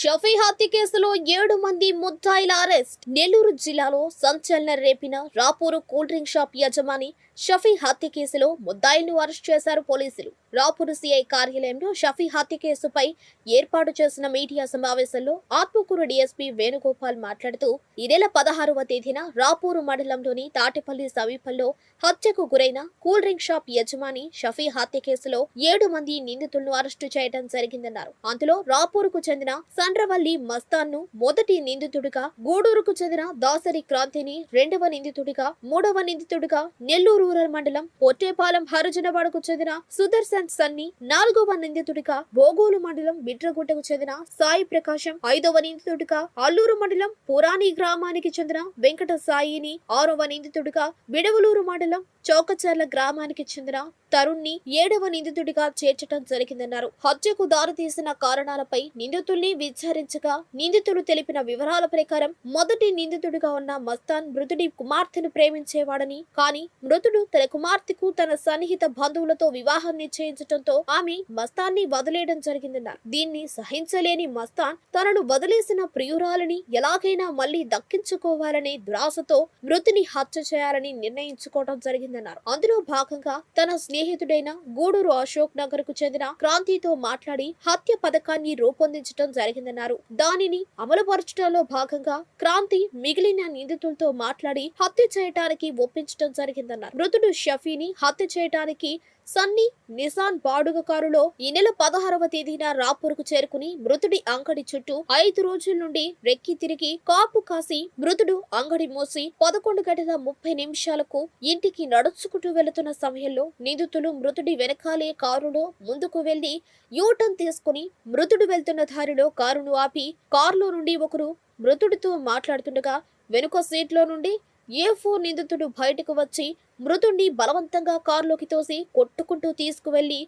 షఫీ హత్య కేసులో ఏడు మంది ముద్దాయిల అరెస్ట్. నెల్లూరు జిల్లాలో సంచలన రేపిన రాపూరు కూల్ డ్రింక్ షాప్ యజమాని షఫీ హత్య కేసులో ముద్దాయిలను అరెస్ట్ చేశారు పోలీసులు. రాపూరు సిఐ కార్యాలయంలో షఫీ హత్య కేసుపై ఏర్పాటు చేసిన మీడియా సమావేశంలో ఆత్మకూరు డీఎస్పీ వేణుగోపాల్ మాట్లాడుతూ ఈ నెల పదహారవ తేదీన రాపూరు మండలంలోని తాటిపల్లి సమీపంలో హత్యకు గురైన కూల్ డ్రింక్ షాప్ యజమాని షఫీ హత్య కేసులో ఏడు మంది నిందితులను అరెస్టు చేయడం జరిగిందన్నారు. అందులో రాపూరుకు చెందిన సండ్రవల్లి మస్తాన్ను మొదటి నిందితుడిగా గూడూరుకు చెందిన దాసరి క్రాంతిని రెండవ నిందితుడిగా మూడవ నిందితుడిగా నెల్లూరు రూరల్ మండలం పొట్టేపాలెం హరిజనవాడకు చెందిన సుదర్శన్ సన్ని నాలుగవ నిందితుడిగా బోగోలు మండలం బిట్రగుట్టకు చెందిన సాయి ప్రకాశం ఐదవ నిందితుడిగా అల్లూరు మండలం పురాణి గ్రామానికి చెందిన వెంకట సాయిని ఆరవ నిందితుడిగా బిడవలూరు మండలం చౌకచర్ల గ్రామానికి చెందిన తరుణ్ని ఏడవ నిందితుడిగా చేర్చడం జరిగిందన్నారు. హత్యకు దారితీసిన కారణాలపై నిందితుల్ని విచారించగా నిందితుడు తెలిపిన వివరాల ప్రకారం మొదటి నిందితుడిగా ఉన్న మస్తాన్ మృతుడి కుమార్తెను ప్రేమించేవాడని కానీ మృతుడు తన కుమార్తెకు తన సన్నిహిత బంధువులతో వివాహం చేయించడంతో ఆమె మస్తాన్ని వదిలేయడం జరిగిందన్నారు. దీన్ని సహించలేని మస్తాన్ తనను వదిలేసిన ప్రియురాలని ఎలాగైనా మళ్ళీ దక్కించుకోవాలనే దురాశతో మృతుని హత్య చేయాలని నిర్ణయించుకోవడం జరిగిందన్నారు. అందులో భాగంగా తన స్నేహితుడైన గూడూరు అశోక్ నగర్కు చెందిన క్రాంతితో మాట్లాడి హత్య పథకాన్ని రూపొందించడం జరిగిందన్నారు. దానిని అమలుపరచడంలో భాగంగా క్రాంతి మిగిలిన నిందితులతో మాట్లాడి హత్య చేయటానికి ఒప్పించడం జరిగిందన్నారు. మృతుడు షఫీని హత్య చేయటానికి సన్నీ నిసాన్ బాడుగ కారులో ఈ నెల పదహారవ తేదీన రాపూర్కు చేరుకుని మృతుడి అంగడి చుట్టూ ఐదు రోజుల నుండి రెక్కి తిరిగి కాపు కాసి మృతుడు అంగడి మూసి పదకొండు గంటల ముప్పై నిమిషాలకు ఇంటికి నడుచుకుంటూ వెళుతున్న సమయంలో నిందితులు మృతుడి వెనకాలే కారులో ముందుకు వెళ్ళి యూటర్న్ తీసుకుని మృతుడు వెళ్తున్న దారిలో కారును ఆపి కారులో నుండి ఒకరు మృతుడితో మాట్లాడుతుండగా వెనుక సీట్లో నుండి ఏ ఫోర్ నిందితుడు బయటకు వచ్చి మృతుడిని బలవంతంగా కారులోకి తోసి కొట్టుకుంటూ తీసుకువెళ్ళి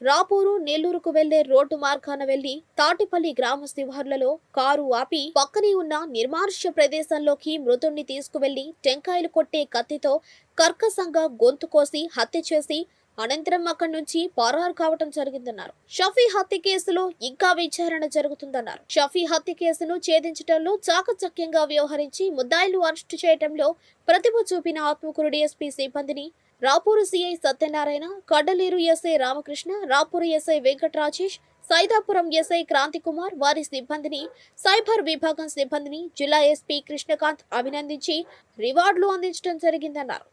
రాపూరు నెల్లూరుకు వెళ్ళే రోడ్డు మార్గాన వెళ్ళి తాటిపల్లి గ్రామ శివార్లలో కారు ఆపి పక్కనే ఉన్న నిర్మానుష్య ప్రదేశంలోకి మృతుణ్ణి తీసుకువెళ్ళి టెంకాయలు కొట్టే కత్తితో కర్కసంగా గొంతు కోసి హత్య చేసి అనంతరం అక్కడి నుంచి పరారు కావటం జరిగిందన్నారు. షఫీ హత్య కేసులో ఇంకా విచారణ జరుగుతుందన్నారు. షఫీ హత్య కేసును ఛేదించడంలో చాకచక్యంగా వ్యవహరించి ముద్దాయిలు అరెస్టు చేయడంలో ప్రతిభ చూపిన ఆత్మకూరు డిఎస్పీ సిబ్బందిని Rapur CI Satyanarayana Kaddaleru SI Ramakrishna Rapur SI Venkata Rajesh Saidapuram SI Kranthi Kumar వారి సిబ్బందిని సైబర్ విభాగం సిబ్బందిని జిల్లా ఎస్పీ కృష్ణకాంత్ అభినందించి రివార్డులు అందించడం జరిగిందన్నారు.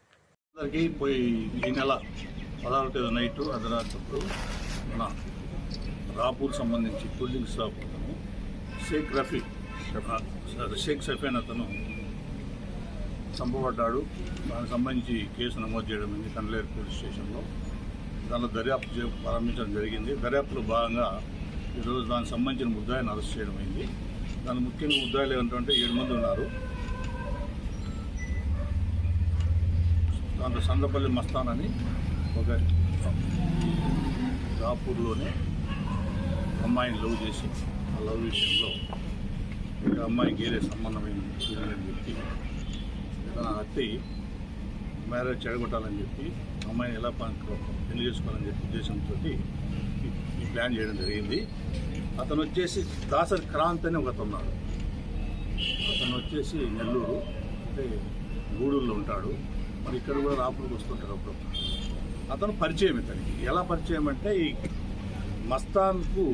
పదహారు తేదీ నైట్ అర్ధరాత్రి మన రాపూర్ సంబంధించి కూలింగ్ షాప్ అతను షేక్ రఫీ షేక్ సఫీన్ అతను చంపబడ్డాడు. దానికి సంబంధించి కేసు నమోదు చేయడం అయింది కండ్లేరు పోలీస్ స్టేషన్లో. దానిలో దర్యాప్తు ప్రారంభించడం జరిగింది. దర్యాప్తులో భాగంగా ఈరోజు దానికి సంబంధించిన ముద్దాయిని అరెస్ట్ చేయడం అయింది. దాని ముఖ్యంగా ముద్దాయిలు ఏంటంటే ఏడు మంది ఉన్నారు. దాంట్లో సందపల్లి మస్తాన్ అని ఒక రాపూర్లోనే అమ్మాయిని లవ్ చేసి ఆ లవ్ విషయంలో ఒక అమ్మాయికి ఏదే సంబంధమైన అని చెప్పి తన అత్తి మ్యారేజ్ చెడగొట్టాలని చెప్పి అమ్మాయిని ఎలా పెళ్ళి చేసుకోవాలని చెప్పి ఉద్దేశంతో ఈ ప్లాన్ చేయడం జరిగింది. అతను వచ్చేసి దాసరి క్రాంత్ అని ఒక ఉన్నాడు. అతను వచ్చేసి నెల్లూరు అంటే గూడూరులో ఉంటాడు. మరి ఇక్కడ కూడా రాపూర్కి వస్తుంటాడు అప్పుడు. అతను పరిచయం ఇతనికి. ఎలా పరిచయం అంటే ఈ మస్తాన్కు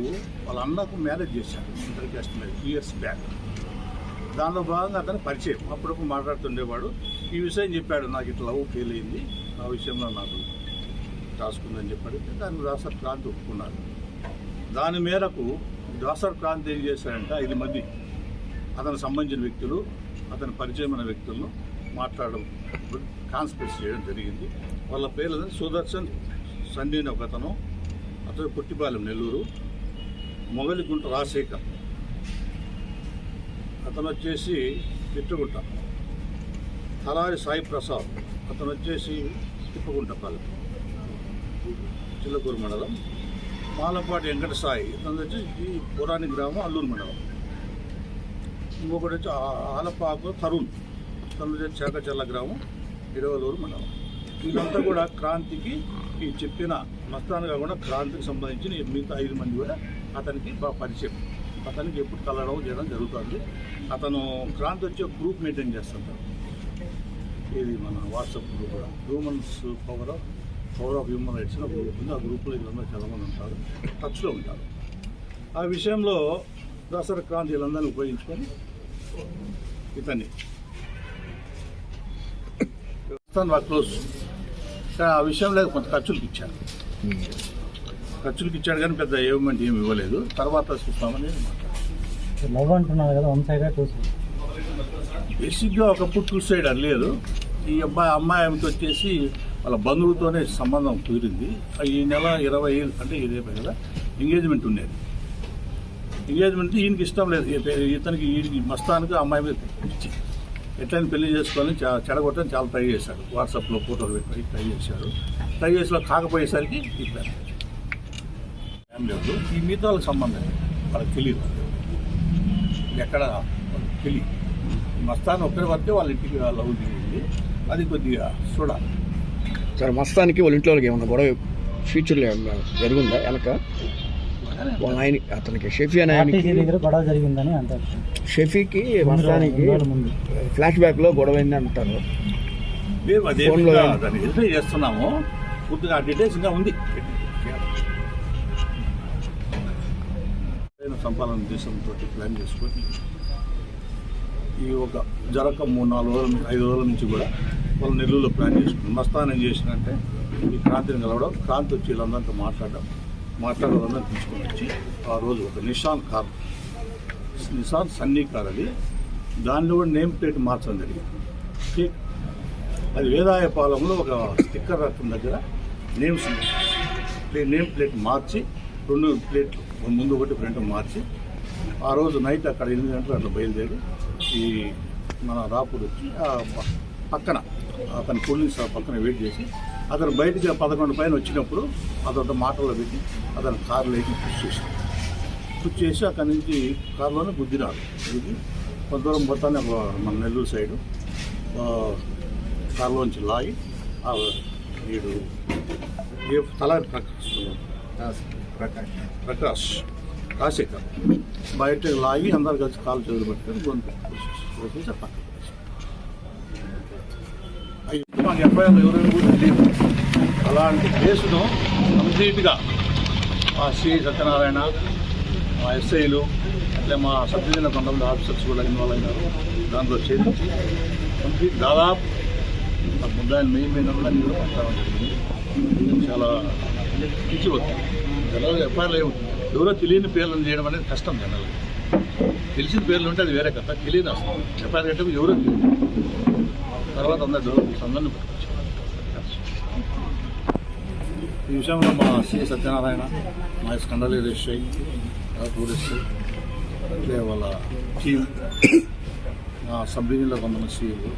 వాళ్ళ అన్నకు మ్యారేజ్ చేశారు inter caste marriage two years back దానిలో భాగంగా అతను పరిచయం. అప్పుడప్పుడు మాట్లాడుతుండేవాడు. ఈ విషయం చెప్పాడు నాకు ఇట్లా లవ్ ఫెయిల్ అయింది. ఆ విషయంలో నాకు రాసుకుందని చెప్పాడు. దాన్ని దాసర్ క్రాంతి ఒప్పుకున్నాడు దాని మేరకు దాసర్ క్రాంతి ఏం చేశారంటే ఐదు మంది అతనికి సంబంధించిన వ్యక్తులు అతని పరిచయమైన వ్యక్తులను మాట్లాడడం కాన్స్పిరసీ చేయడం జరిగింది. వాళ్ళ పేర్లు సుదర్శన్ సండీని ఒక అతను. అతను పుట్టిపాలెం నెల్లూరు. మొగలిగుంట రాజశేఖర్. అతను వచ్చేసి తిట్టుగుంట తలారి సాయి ప్రసాద్. అతను వచ్చేసి తిప్పగుంటపాలెం చిల్లకూరు మండలం. మాలపాటి వెంకట సాయి. అతను వచ్చి ఈ పురాణి గ్రామం అల్లూరు మండలం. ఇంకొకటి వచ్చి ఆలపాకు తరుణ్. తను వచ్చి చేకచర్ల గ్రామం ఇరవలూరు మండలం. వీళ్ళంతా కూడా క్రాంతికి ఈ చెప్పిన మస్తాన్ కాకుండా క్రాంతికి సంబంధించిన మిగతా ఐదు మంది కూడా అతనికి బాగా పరిచయం. అతనికి ఎప్పుడు కలవడం చేయడం జరుగుతుంది. అతను క్రాంతి వచ్చి గ్రూప్ మెయింటైన్ చేస్తుంటారు ఇది మన వాట్సాప్ గ్రూప్ కూడా humans power power of human rights ఒక గ్రూప్ ఉంది. ఆ గ్రూప్లో వీళ్ళందరూ చాలామంది ఉంటారు. టచ్లో ఉంటారు. ఆ విషయంలో దసరా క్రాంతి వీళ్ళందరినీ ఉపయోగించుకొని ఇతన్ని ప్రస్తుతం క్లోజ్ కానీ ఆ విషయంలో కొంత ఖర్చులకు ఇచ్చారు. ఖర్చులకు ఇచ్చాడు కానీ పెద్ద ఏమెంట్ ఏమి ఇవ్వలేదు. తర్వాత చూస్తామని లవ్ అంటున్నారు కదా వన్ సైడ్ బేసిక్గా ఒకప్పుడు టూ సైడ్ లేదు. ఈ అబ్బాయి అమ్మాయి ఆమెతో వచ్చేసి వాళ్ళ బంధువులతోనే సంబంధం కుదిరింది. ఈ నెల ఇరవై ఐదు అంటే ఇదే కదా ఎంగేజ్మెంట్ ఉండేది. ఎంగేజ్మెంట్ ఈయనకి ఇష్టం లేదు. ఇతనికి ఈయనకి మస్తానికి అమ్మాయి మీద ఎట్లయినా పెళ్ళి చేసుకోవాలని చెడగొట్టని చాలా ట్రై చేశాడు. వాట్సాప్లో ఫోటోలు పెట్టి ట్రై చేశాడు. ట్రై చేసిలో కాకపోయేసరికి ఇప్పారు ఫ్యామిలీ ఈ మిగతా వాళ్ళకి సంబంధం వాళ్ళకి తెలియదు. ఎక్కడ తెలియదు. మస్తాన్ ఒక్కరి వరకే వాళ్ళ ఇంటికి లవ్ దిగింది అది కొద్దిగా చూడాలి. సార్ మస్తానికి వాళ్ళ ఇంట్లో వాళ్ళకి ఏమన్నా గొడవ ఫ్యూచర్లో ఏమన్నా జరుగుందా వెనక? వాళ్ళ ఆయన అతనికి షఫీ అనే ఆయనకి గొడవ జరిగిందని అంటారు. షఫీకి ముందు ఫ్లాష్ బ్యాక్లో గొడవ అయింది అంటారు. మేము అదే వెరిఫై చేస్తున్నాము. పూర్తిగా ఆ డీటెయిల్స్ ఇంకా ఉంది. సంపాదన ఉద్దేశంతో ప్లాన్ చేసుకొని ఈ ఒక జరగక మూడు నాలుగు రోజుల నుంచి ఐదు రోజుల నుంచి కూడా వాళ్ళు నెల్లూరులో ప్లాన్ చేసుకున్నారు మస్తాన్ ఏం చేసినంటే ఈ క్రాంతిని కలవడం క్రాంతి వచ్చి వీళ్ళందరితో మాట్లాడడం మాట్లాడడం తీసుకొని వచ్చి ఆ రోజు ఒక Nissan car Nissan Sunny car అది. దానిలో కూడా నేమ్ ప్లేట్ మార్చడం జరిగింది. అది వేదాయపాలెంలో ఒక స్టిక్కర్ రకం దగ్గర నేమ్స్ నేమ్ ప్లేట్ మార్చి రెండు ప్లేట్లు ముందు ఒకటి ఫ్రంట్ మార్చి. ఆ రోజు నైట్ అక్కడ ఎనిమిది గంటలు అట్లా బయలుదేరి ఈ మన రాపూర్ వచ్చి పక్కన అతని కూలింగ్ షాప్ పక్కన వెయిట్ చేసి అతను బయటికి పదకొండు పైన వచ్చినప్పుడు అతను మాటల్లో పెట్టి అతను కారులోకి పుష్ చేశాడు. పుష్ చేసి అక్కడి నుంచి కారులోనే గుద్దినాడు గుద్ది కొంత దూరం పోతానే మన నెల్లూరు సైడు కారులోంచి లాగి వీడు ఏ తలారి ప్రకాష్. ప్రకాష్. రాజశేఖర్ బయట లాగి అందరు కలిసి కాలు చేతులు పట్టుకొని గొంతు పక్కన మాకు ఎఫ్ఐఆర్ ఎవరైనా కూడా తెలియదు. అలాంటి కేసును కంప్లీట్గా మా శ్రీ సత్యనారాయణ మా ఎస్ఐలు అట్లే మా సబ్ కొంతమంది ఆఫీసర్స్ కూడా ఇన్వాల్వ్ అయినారు. దాంట్లో చేయించి కంప్లీట్ దాదాపు ఆ ముద్దాయిని మెయిన్ మెయిన్ కూడా అన్ని కూడా పట్టడం జరిగింది. చాలా పిచ్చి వస్తుంది జనరల్గా ఎఫ్ఐఆర్లు ఎవరో తెలియని పేర్లను చేయడం అనేది కష్టం జనరల్గా. తెలిసిన పేర్లు ఉంటే అది వేరే కథ. తెలియదు అసలు. ఎఫ్ఐఆర్ అంటే ఎవరో తెలియదు. తర్వాత అందరు అందరిని పట్టుకొచ్చారు. ఈ విషయంలో మా సి సత్యనారాయణ మా స్కండలి ఎస్ఐ టూరిస్ట్ అట్లే వాళ్ళ టీం మా సబ్ డివిజన్లో కొంతమంది సీఈలు.